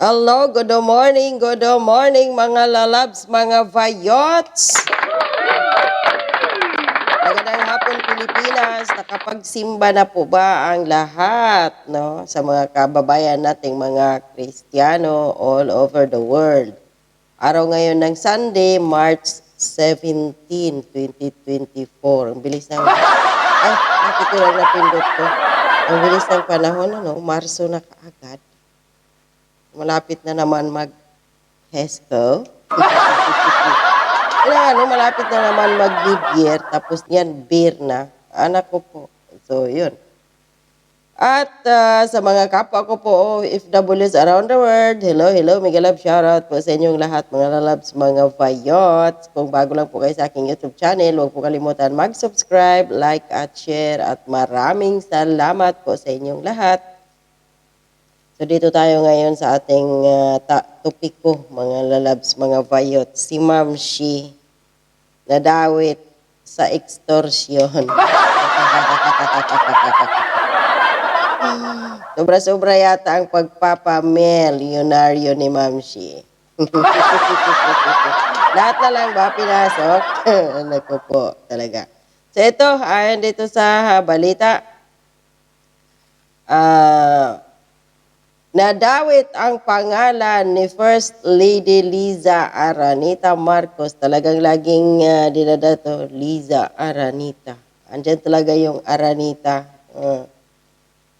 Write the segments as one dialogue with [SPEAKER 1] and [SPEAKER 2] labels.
[SPEAKER 1] Hello, good morning, good morning mga lalabs, mga vayots. Magandang hapon Pilipinas, nakapagsimba na po ba ang lahat no sa mga kababayan nating mga Kristiyano all over the world. Araw ngayon ng Sunday, March 17, 2024. Ang bilis ng... Ay, bakit ko lang napindot ko? Ang bilis ng panahon, ano? Marso na kaagad. Malapit na naman mag-HESCO. Kailangan, no, malapit na naman mag-mid year, tapos yan, beer na. Anak ko po. So, yun. At ah, sa mga kapwa ko po, OFWs around the world, hello, hello, mega love shoutout po sa inyong lahat, mga lalabs, mga vayots. Kung bago lang po kayo sa aking YouTube channel, huwag po kalimutan mag-subscribe, like at share. At maraming salamat po sa inyong lahat. So dito tayo ngayon sa ating uh, ta- topiko, mga lalabs, mga vayot. Si Ma'am Shi, nadawit sa extortion. Sobra-sobra yata ang pagpapamilyonaryo ni Ma'am Shi. Lahat na lang ba pinasok? Naku po, talaga. So ito, ayon dito sa balita, ah, Nadawit ang pangalan ni First Lady Liza Aranita Marcos. Talagang laging uh, dinadato, Liza Aranita. Andyan talaga yung Aranita. Uh,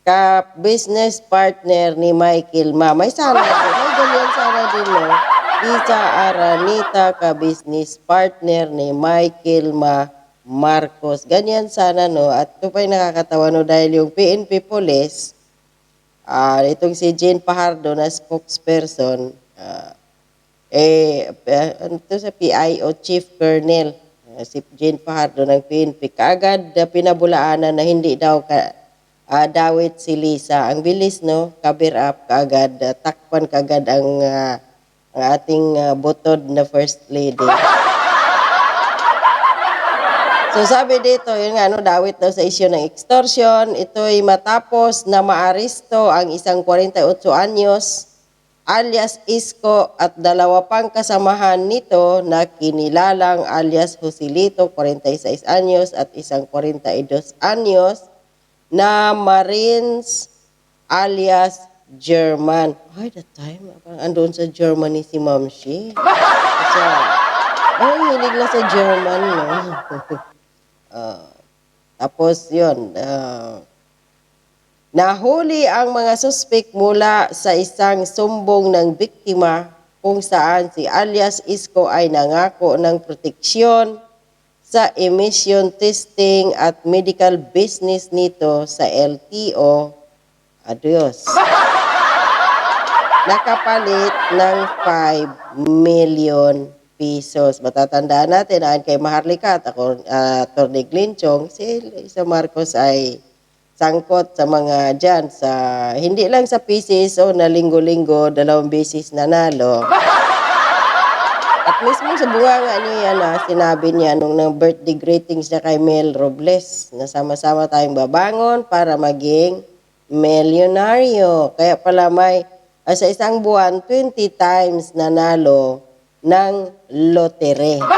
[SPEAKER 1] ka-business partner ni Michael Ma. May sana din. May ganyan sana din, no? Liza Aranita, ka-business partner ni Michael Ma Marcos. Ganyan sana, no? At ito pa yung nakakatawa, no? Dahil yung PNP Police, Ah, itong si Jane Pajardo na spokesperson, ah, eh, eh, ano to sa PIO Chief Colonel, ah, si Jane Pajardo ng PNP, kaagad uh, pinabulaanan na hindi daw ka, ah, dawit si Lisa. Ang bilis, no? Cover up kaagad, ah, takpan kaagad ang, ah, ang ating ah, butod na First Lady. So sabi dito, yun nga, no, dawit daw sa isyu ng extortion. Ito'y matapos na maaresto ang isang 48 anyos alias Isko at dalawa pang kasamahan nito na kinilalang alias Joselito, 46 anyos at isang 42 anyos na Marines alias German. Ay, that time, parang andun sa Germany si Ma'am Shi. Kasi, ay, hilig na sa German, no? Ah, tapos yun, ah, nahuli ang mga suspek mula sa isang sumbong ng biktima kung saan si alias Isko ay nangako ng proteksyon sa emission testing at medical business nito sa LTO. Adios. Nakapalit ng 5 million pesos. Matatandaan natin, ayon kay Maharlika at ako, uh, Torne Glinchong, si Lisa Marcos ay sangkot sa mga dyan, sa, hindi lang sa PCSO na linggo-linggo, dalawang beses nanalo. At mismo sa bunganga niya na sinabi niya nung nang birthday greetings niya kay Mel Robles na sama-sama tayong babangon para maging milyonaryo. Kaya pala may ah, sa isang buwan 20 times nanalo ng lotere.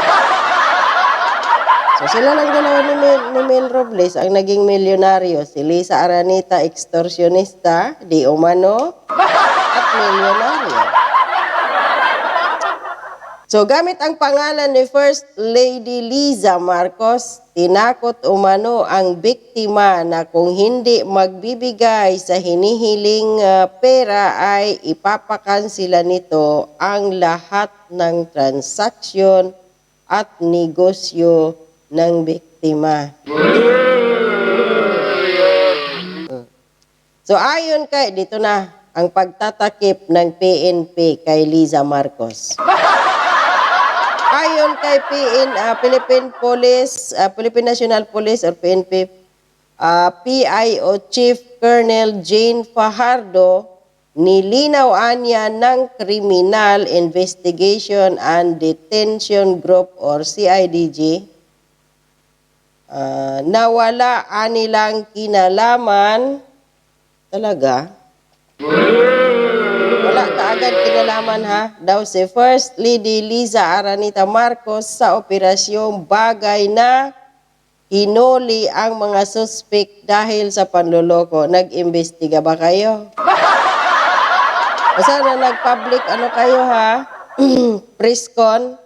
[SPEAKER 1] So sila lang dalawa ni Mel, ni Mel Robles ang naging milyonaryo. Si Lisa Aranita, extortionista, di umano, at milyonaryo. So gamit ang pangalan ni First Lady Liza Marcos, tinakot umano ang biktima na kung hindi magbibigay sa hinihiling ah, pera ay ipapakansila nito ang lahat ng transaksyon at negosyo ng biktima. So ayon kay dito na ang pagtatakip ng PNP kay Liza Marcos. Ayon kay PN, ah, Philippine Police, ah, Philippine National Police or PNP, ah, PIO Chief Colonel Jane Fajardo, nilinaw anya ng Criminal Investigation and Detention Group or CIDG ah, na wala anilang kinalaman. Talaga kinalaman ha, daw si First Lady Liza Aranita Marcos sa operasyong bagay na hinuli ang mga suspect dahil sa panloloko. Nag-imbestiga ba kayo? O sana nag-public ano kayo ha? Preskon.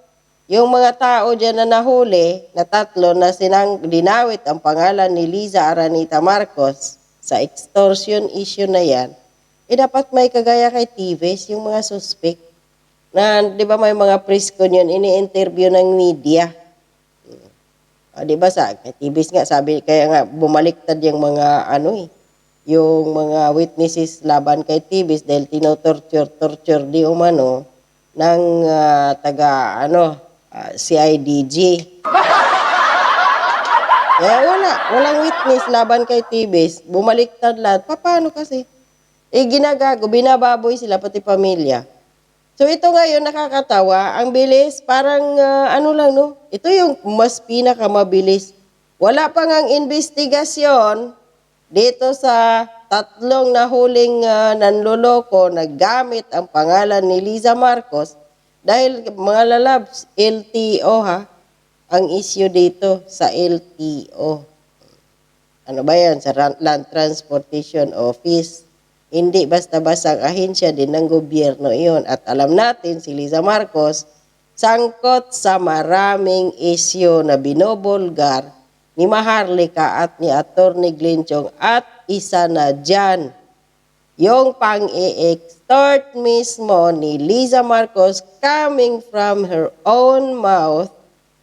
[SPEAKER 1] Yung mga tao dyan na nahuli, na tatlo na sinang dinawit ang pangalan ni Liza Aranita Marcos sa extortion issue na yan, eh dapat may kagaya kay Tives, yung mga suspect. Na, di ba may mga preskon yun, ini-interview ng media. Ah, di ba sa kay Tives nga, sabi, kaya nga bumaliktad yung mga ano eh, yung mga witnesses laban kay Tibis dahil tinotorture torture di umano ng ah, taga ano ah, CIDG. Kaya wala, walang witness laban kay Tibis. Bumaliktad lahat. Pa- Paano kasi? Eh ginagago, binababoy sila pati pamilya. So ito ngayon nakakatawa, ang bilis parang ah, ano lang no. Ito yung mas pinakamabilis. Wala pa ngang investigasyon dito sa tatlong nahuling uh, nanloloko na gamit ang pangalan ni Liza Marcos dahil mga lalabs, LTO ha, ang issue dito sa LTO. Ano ba yan? Sa Land Transportation Office. Hindi basta-basta ang ahensya din ng gobyerno iyon. At alam natin, si Liza Marcos, sangkot sa maraming issue na binobulgar ni Maharlika at ni Attorney Glinchong at isa na dyan, yung pang-i-extort mismo ni Liza Marcos coming from her own mouth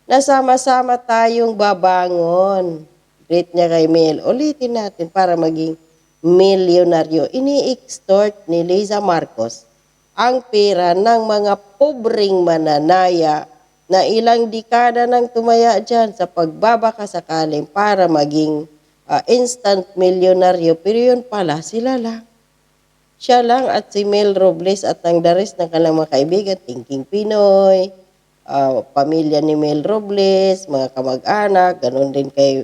[SPEAKER 1] na sama-sama tayong babangon. Greet niya kay Mel. Ulitin natin para maging milyonaryo. Ini-extort ni Liza Marcos ang pera ng mga pobreng mananaya na ilang dekada nang tumaya dyan sa pagbabaka sakaling para maging ah, instant milyonaryo. Pero yun pala, sila lang. Siya lang at si Mel Robles at ang rest ng kanilang mga kaibigan, Thinking Pinoy, ah, pamilya ni Mel Robles, mga kamag-anak, ganun din kay,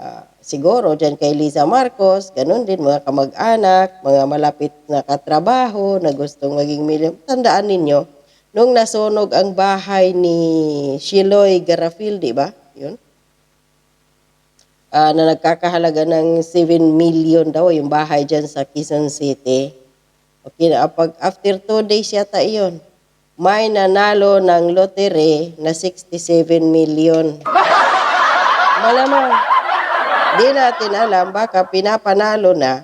[SPEAKER 1] ah, siguro dyan kay Liza Marcos, ganun din mga kamag-anak, mga malapit na katrabaho na gustong maging milyon. Tandaan ninyo, nung nasunog ang bahay ni Shiloy Garafil, di ba? Yun ah, na nagkakahalaga ng 7 million daw yung bahay dyan sa Quezon City. Okay, na pag after 2 days yata iyon, may nanalo ng lottery na 67 million. Malamang, di natin alam, baka pinapanalo na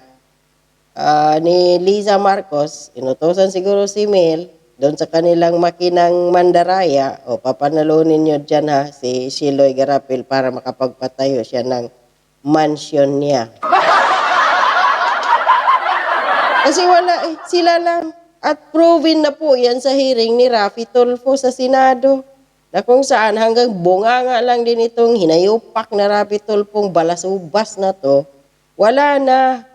[SPEAKER 1] ah, ni Liza Marcos, inutosan siguro si Mel, doon sa kanilang makinang mandaraya, o papanalunin nyo dyan ha, si Shiloy Garapil para makapagpatayo siya ng mansion niya. Kasi wala eh, sila lang. At proven na po yan sa hearing ni Rafi Tulfo sa Senado. Na kung saan hanggang bunganga lang din itong hinayupak na Rafi Tulfong balasubas na to, wala na.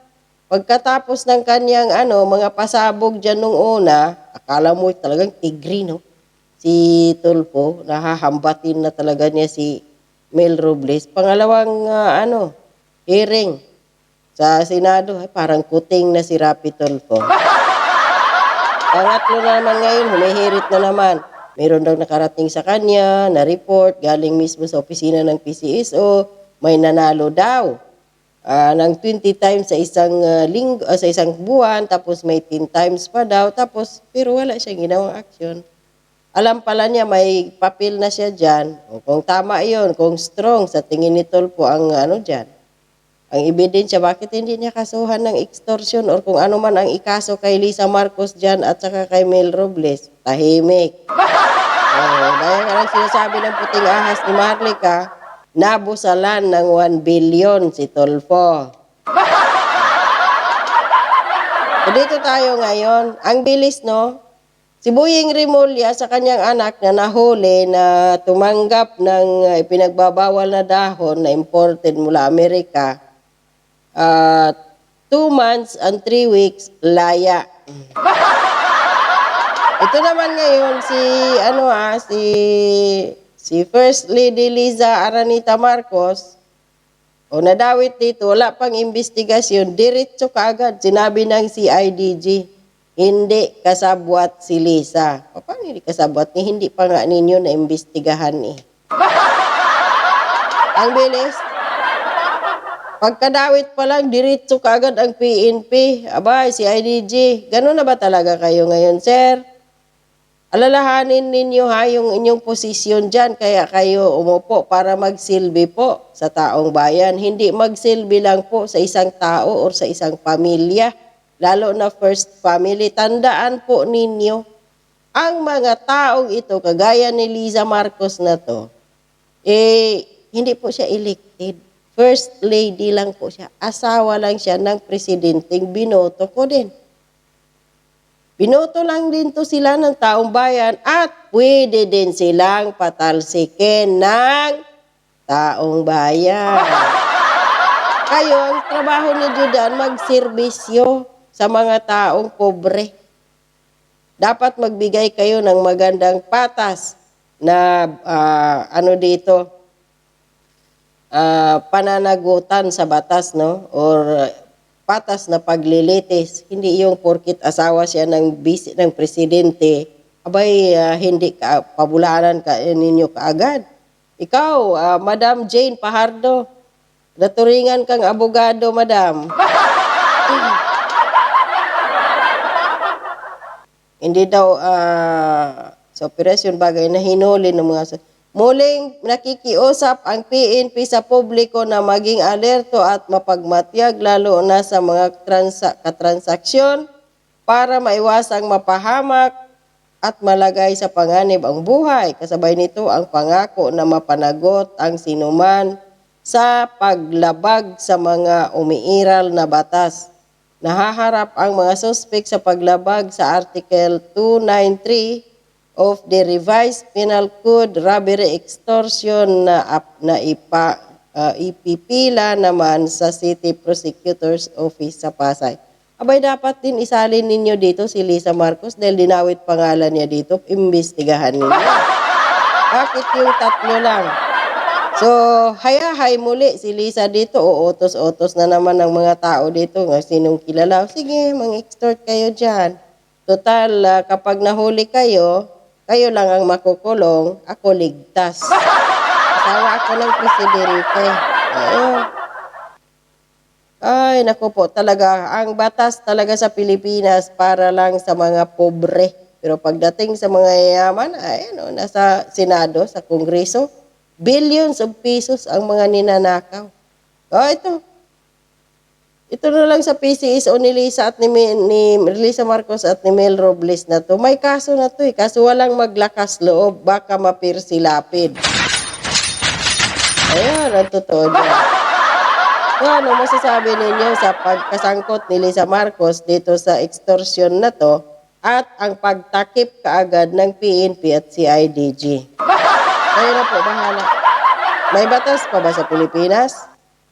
[SPEAKER 1] Pagkatapos ng kanyang ano, mga pasabog dyan nung una, akala mo talagang tigri, no? Si Tulfo, nahahambatin na talaga niya si Mel Robles. Pangalawang ah, ano, hearing sa Senado, ay, parang kuting na si Rapi Tulfo. Pangatlo na naman ngayon, humihirit na naman. Meron daw nakarating sa kanya na report galing mismo sa opisina ng PCSO, may nanalo daw ah, ng 20 times sa isang ah, linggo, ah, sa isang buwan, tapos may 10 times pa daw, tapos pero wala siyang ginawang action. Alam pala niya may papel na siya diyan. Kung tama 'yon, kung strong sa tingin ni Tolpo ang ano diyan. Ang ebidensya, bakit hindi niya kasuhan ng extortion or kung ano man ang ikaso kay Lisa Marcos dyan at saka kay Mel Robles? Tahimik. Oh, dahil lang sinasabi ng puting ahas ni Marlica, nabusalan ng 1 billion si Tolfo. So, dito tayo ngayon. Ang bilis, no? Si Buying Rimulya sa kanyang anak na nahuli na tumanggap ng uh, ipinagbabawal na dahon na imported mula Amerika, uh, two months and three weeks, laya. Ito naman ngayon si ano ah si si First Lady Liza Aranita Marcos o nadawit dito wala pang investigasyon diretso kaagad sinabi ng CIDG hindi kasabwat si Lisa. O, Paano hindi kasabwat? Ni hindi pa nga ninyo na imbestigahan eh. Ang bilis. Pagkadawit pa lang, diretso kaagad ang PNP. Abay, si IDG. Ganun na ba talaga kayo ngayon, sir? Alalahanin ninyo ha, yung inyong posisyon dyan, kaya kayo umupo para magsilbi po sa taong bayan. Hindi magsilbi lang po sa isang tao o sa isang pamilya, lalo na first family. Tandaan po ninyo, ang mga taong ito, kagaya ni Liza Marcos na to, eh, hindi po siya elected. First lady lang po siya. Asawa lang siya ng presidenteng binoto ko din. Binoto lang din to sila ng taong bayan at pwede din silang patalsikin ng taong bayan. Kayo, ang trabaho ni Judan, magserbisyo sa mga taong pobre. Dapat magbigay kayo ng magandang patas na ah, ano dito, ah, pananagutan sa batas, no? Or ah, patas na paglilitis. Hindi yung porkit asawa siya ng, bis, ng presidente, abay ah, hindi ka, pabulanan ka eh, ninyo kaagad. Ikaw, ah, Madam Jane Pahardo, naturingan kang abogado, Madam. Hindi daw ah, sa operasyon bagay na hinuli ng mga Muling nakikiusap ang PNP sa publiko na maging alerto at mapagmatyag lalo na sa mga transa- katransaksyon para maiwasang mapahamak at malagay sa panganib ang buhay. Kasabay nito ang pangako na mapanagot ang sinuman sa paglabag sa mga umiiral na batas. Nahaharap ang mga suspek sa paglabag sa Article 293 of the Revised Penal Code Robbery Extortion na, ap- na ipa, ah, ipipila naman sa City Prosecutor's Office sa Pasay. Abay, dapat din isalin ninyo dito si Lisa Marcos dahil dinawit pangalan niya dito, imbestigahan ninyo. Bakit yung tatlo lang? So, hayahay muli si Lisa dito, uutos-utos na naman ng mga tao dito, nga sinong kilala. Sige, mang-extort kayo dyan. Total, ah, kapag nahuli kayo, kayo lang ang makukulong, ako ligtas. Asawa ako ng presidente. Ayun. Ay, naku po, talaga, ang batas talaga sa Pilipinas para lang sa mga pobre. Pero pagdating sa mga yayaman, ay, ano, nasa Senado, sa Kongreso, billions of pesos ang mga ninanakaw. Oh, ito. Ito na lang sa PCS o ni Lisa at ni, ni Lisa Marcos at ni Mel Robles na to. May kaso na to eh. Kaso walang maglakas loob. Baka mapirsilapid. Ayan, ang totoo niya. So, ano masasabi ninyo sa pagkasangkot ni Lisa Marcos dito sa extortion na to at ang pagtakip kaagad ng PNP at CIDG? Kayo na po, bahala. May batas pa ba sa Pilipinas?